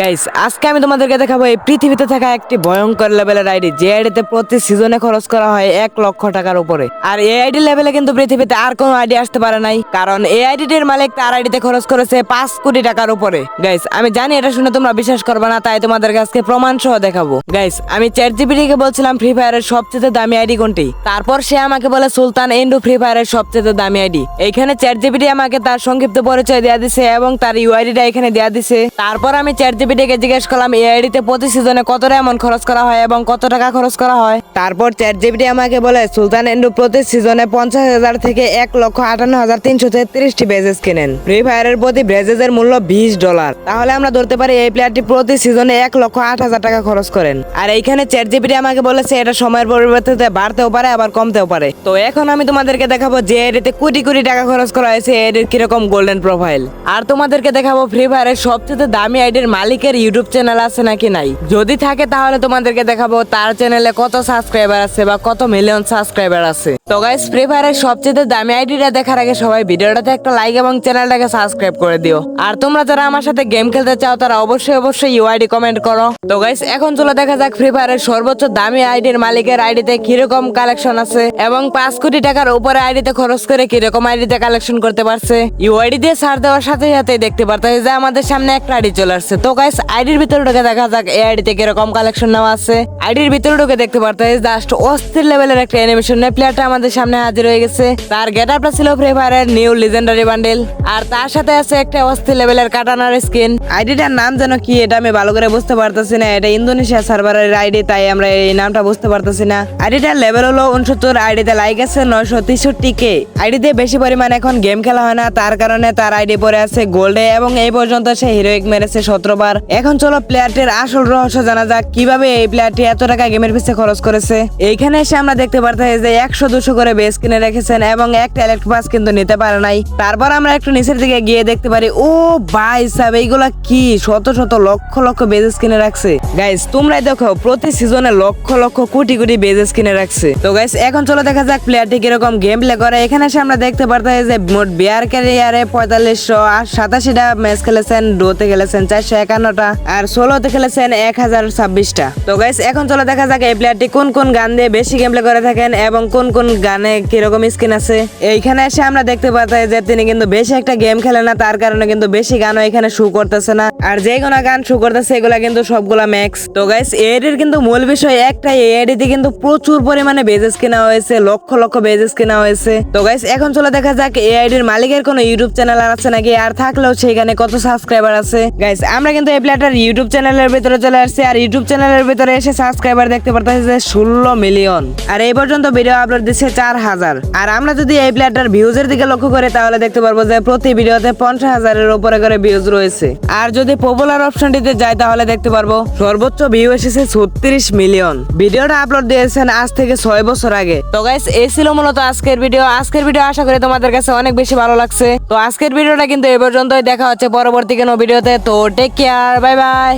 Guys আজকে আমি তোমাদেরকে দেখাবো এই পৃথিবীতে থাকা একটি ভয়ঙ্কর লেভেলের আইডি যে আইডিতে প্রতি সিজনে খরচ করা হয় এক লক্ষ টাকার উপরে। আর এই আইডি লেভেলে কিন্তু পৃথিবীতে আর কোনো আইডি আসতে পারে নাই, কারণ এই আইডিটির মালিক তার আইডিতে খরচ করেছে পাঁচ কোটি টাকার উপরে। গাইস আমি জানি এটা শুনে তোমরা বিশ্বাস করবে না, তাই তোমাদের কাছে প্রমাণ সহ দেখাবো। গাইস আমি চ্যাট জিপিটিকে বলছিলাম ফ্রি ফায়ারের সবচেয়ে দামি আইডি কোনটি? তারপর সে আমাকে বলে, সুলতান এন্ডু ফ্রি ফায়ারের সবচেয়ে দামি আইডি এইখানে চ্যাট জিপিটি আমাকে তার সংক্ষিপ্ত পরিচয় দেওয়া দিছে এবং তার ইউআইডিটা এখানে দেওয়া দিছে। তারপর আমি চ্যাট জিপিটিকে জিজ্ঞেস করলাম, এই আইডিতে প্রতি সিজনে কত এমন খরচ করা হয় এবং কত টাকা খরচ করা হয়? তারপর চ্যাট জিপিটি আমাকে বলে, সুলতান এন্ডু, প্রতি সিজনে পঞ্চাশ হাজার থেকে এক লক্ষ আটান্ন হাজার তিনশো তেত্রিশটি ব্রেজেস কেনেন। ফ্রি ফায়ারের প্রতি ব্রেজেসের মূল্য বিশ ডলার তাহলে আমরা ধরতে পারি এই প্লেয়ারটি প্রতি সিজনে এক লক্ষ আট হাজার টাকা খরচ করেন। আর এইখানে চ্যাট জিপিটি আমাকে বলেছে, এটা সময়ের পরিবর্তে বাড়তেও পারে, আবার কমতেও পারে। তো এখন আমি তোমাদেরকে দেখাবো যে এডিতে কোটি কোটি টাকা খরচ করা হয়েছে এডির কীরকম গোল্ডেন প্রোফাইল আর তোমাদেরকে দেখাবো ফ্রি ফায়ারের সবচেয়ে দামি আইডির মালিকের ইউটিউব চ্যানেল আছে নাকি নাই? যদি থাকে তাহলে তোমাদেরকে দেখাবো তার চ্যানেলে কত সাবস্ক্রাইবার আছে বা কত মিলিয়ন সাবস্ক্রাইবার আছে। তো গাইস ফ্রি ফায়ারের সবচেয়ে দামি আইডিটা দেখার আগে সবাই ভিডিওটাতে একটা লাইক এবং চ্যানেলটাকে সাবস্ক্রাইব করে দিও। আর তোমরা যারা আমার সাথে গেম খেলতে চাও, তারা অবশ্যই অবশ্যই ইউআইডি কমেন্ট করো। তো গাইস এখন চলো দেখা যাক ফ্রি ফায়ারের সর্বোচ্চ দামি আইডির মালিকের আইডিতে কীরকম কালেকশন আছে এবং পাঁচ কোটি টাকার উপরে আইডিতে খরচ করে কীরকম আইডিতে কালেকশন করতে পারছে। ইউআইডি দিয়ে ছাড় দেওয়ার সাথে সাথে দেখতে পারতো যে আমাদের সামনে একটা আইডি চলে আসছে। তো গাইস আইডির ভিতরে ঢুকে দেখা যাক, এই আইডিতে কীরকম কালেকশন নেওয়া আছে। আইডির ভিতরে ঢুকে দেখতে পারতো জাস্ট অস্থির লেভেলের একটা অ্যানিমেশন প্লেয়ারটা আমাদের সামনে হাজির হয়ে গেছে। তার গেট আপটা ছিল ফ্রি ফায়ারের নিউ লিজেন্ডারি বান্ডেল আর তার সাথে আছে একটা অস্থির লেভেলের কাটানার স্কিন আইডিটার নাম যেন কি, এটা আমি ভালো করে বুঝতে পারতেছি না। এটা ইন্দোনেশিয়া সার্ভারের আইডি তাই আমরা এই নামটা বুঝতে পারতেছি না। আইডিটার লেভেল হলো উনসত্তর আইডিতে লাইক আছে নয়শো তেষট্টি কে আইডিতে বেশি পরিমাণে এখন গেম খেলা হয় না, তার কারণে তার আইডি পরে আছে গোল্ডে এবং এই পর্যন্ত সে হিরোইক মেরেছে সতেরো বার। এখন চলো প্লেয়ারটির আসল রহস্য জানা যাক, কীভাবে এই প্লেয়ারটি এত টাকা গেমের পিছিয়ে খরচ করেছে। এইখানে এসে আমরা দেখতে পারতাম যে একশো দুশো করে বেস কিনে রেখেছেন এবং একটা ইলেকট্রিক পাস কিন্তু নিতে পারে নাই। তারপর আমরা একটু নিচের দিকে গিয়ে দেখতে পারি, ও ভাই সাহেব, এইগুলা কি? শত শত লক্ষ লক্ষ বেজেস কিনে রাখছে। গাইস তোমরাই দেখো, প্রতি সিজনে লক্ষ লক্ষ কোটি কোটি বেজেস কিনে রাখছে। তো গাইস এখন চলো দেখা যাক প্লেয়ারটি কীরকম গেম প্লে করে। এখানে এসে আমরা দেখতে পারতাম যে মোট বিয়ার ক্যারিয়ারে পঁয়তাল্লিশশো আর সাতাশিটা ম্যাচ খেলেছেন ডোতে খেলেছেন চারশো একান্নটা আর ষোলোতে খেলেছেন এক হাজার ছাব্বিশটা। তো গাইস এখন চলো দেখা যাক এই প্লেয়ারটি কোন কোন গান দিয়ে বেশি গেম প্লে করে থাকেন এবং কোন কোন গানে কীরকম স্কিন আছে। এইখানে এসে আমরা দেখতে পাতাই যে তিনি কিন্তু বেশি একটা গেম খেলে না, তার কারণে কিন্তু বেশি গানও এখানে শু করতেছে না। আর যে কোনো গান শু করতেছে, এগুলা কিন্তু সবগুলা ম্যাক্স তো গাইস এডির কিন্তু মূল বিষয় একটাই এডিতে কিন্তু প্রচুর পরিমাণে বেজেস কেনা হয়েছে, লক্ষ লক্ষ বেজেস কেনা হয়েছে। তো গাইস এখন চলে দেখা যাক এই আইডির মালিকের কোনো ইউটিউব চ্যানেল আছে নাকি? আর থাকলেও সেখানে কত সাবস্ক্রাইবার আছে? গাইস আমরা কিন্তু এই প্লেটার ইউটিউব চ্যানেলের ভিতরে চলে আসছি, আর ইউটিউব চ্যানেলের ভিতরে এসে সাবস্ক্রাইবার দেখতে পারতেছি ষোলো মিলিয়ন। আর এই পর্যন্ত ভিডিও আপলোড দিচ্ছে চার হাজার। আর আমরা যদি এই প্লেটার ভিউজের দিকে লক্ষ্য করি, তাহলে দেখতে পারব যে প্রতি ভিডিওতে পঞ্চাশ হাজারের উপরে করে ভিউজ রয়েছে। আর যদি পপুলার অপশনটিতে যাই, তাহলে দেখতে পারব সর্বোচ্চ ভিউ এসেছে ছত্রিশ মিলিয়ন। ভিডিওটা আপলোড দিয়েছেন আজ থেকে ছয় বছর আগে। তো গাইস এই ছিল মূলত আজকের ভিডিও আজকের ভিডিও আশা করি তোমাদের কাছে অনেক বেশি ভালো লাগছে। তো আজকের ভিডিওটা কিন্তু এই পর্যন্তই। দেখা হচ্ছে পরবর্তী কোনো ভিডিওতে তো। Take care bye bye